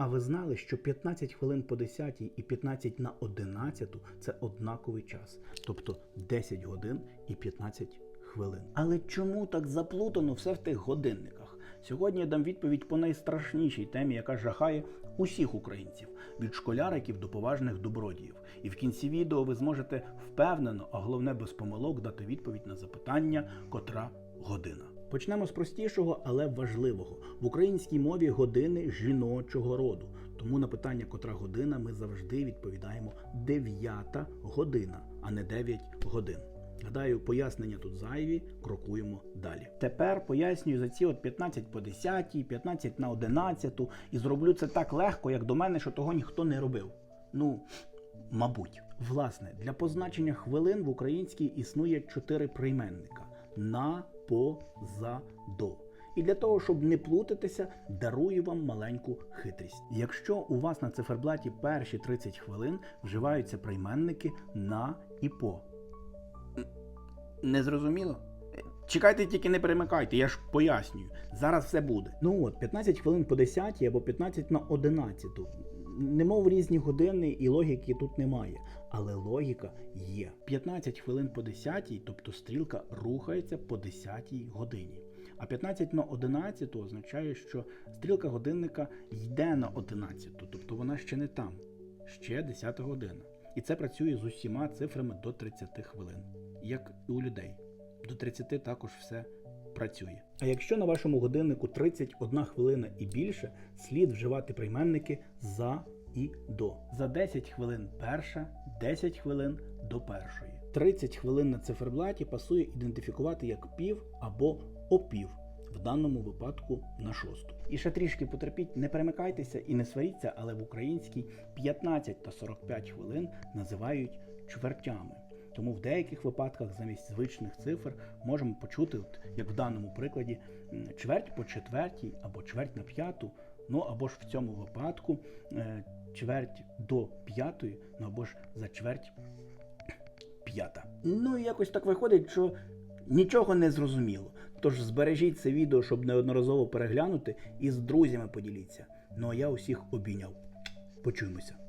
А ви знали, що 15 хвилин по 10 і 15 на 11 це однаковий час, тобто 10 годин і 15 хвилин. Але чому так заплутано все в тих годинниках? Сьогодні я дам відповідь по найстрашнішій темі, яка жахає усіх українців від школяриків до поважних добродіїв. І в кінці відео ви зможете впевнено, а головне без помилок, дати відповідь на запитання, котра година. Почнемо з простішого, але важливого. В українській мові години жіночого роду. Тому на питання, котра година, ми завжди відповідаємо 9 година, а не 9 годин. Гадаю, пояснення тут зайві, крокуємо далі. Тепер пояснюю за ці от 15 по 10, 15 на 11 і зроблю це так легко, як до мене, що того ніхто не робив. Ну, мабуть. Власне, для позначення хвилин в українській існує чотири прийменника: на, по, за, до. І для того, щоб не плутатися, дарую вам маленьку хитрість. Якщо у вас на циферблаті перші 30 хвилин вживаються прийменники на і по. Не зрозуміло? Чекайте, тільки не перемикайте, я ж пояснюю. Зараз все буде. Ну от, 15 хвилин по 10 або 15 на 11. Немов різні години і логіки тут немає. Але логіка є. 15 хвилин по 10, тобто стрілка рухається по 10 годині. А 15 на 11 означає, що стрілка годинника йде на 11, тобто вона ще не там, ще 10 година. І це працює з усіма цифрами до 30 хвилин, як і у людей. До 30 також все працює. А якщо на вашому годиннику 31 хвилина і більше, слід вживати прийменники за і до. За 10 хвилин перша, 10 хвилин до першої. 30 хвилин на циферблаті пасує ідентифікувати як пів або опів. В даному випадку на шосту. І ще трішки потерпіть, не перемикайтеся і не сваріться, але в українській 15 та 45 хвилин називають чвертями. Тому в деяких випадках замість звичних цифр можемо почути, от, як в даному прикладі, чверть по четвертій або чверть на п'яту, ну або ж в цьому випадку е, чверть до п'ятої, ну або ж за чверть п'ята. Ну і якось так виходить, що нічого не зрозуміло. Тож збережіть це відео, щоб неодноразово переглянути і з друзями поділіться. Ну а я усіх обійняв. Почуємося.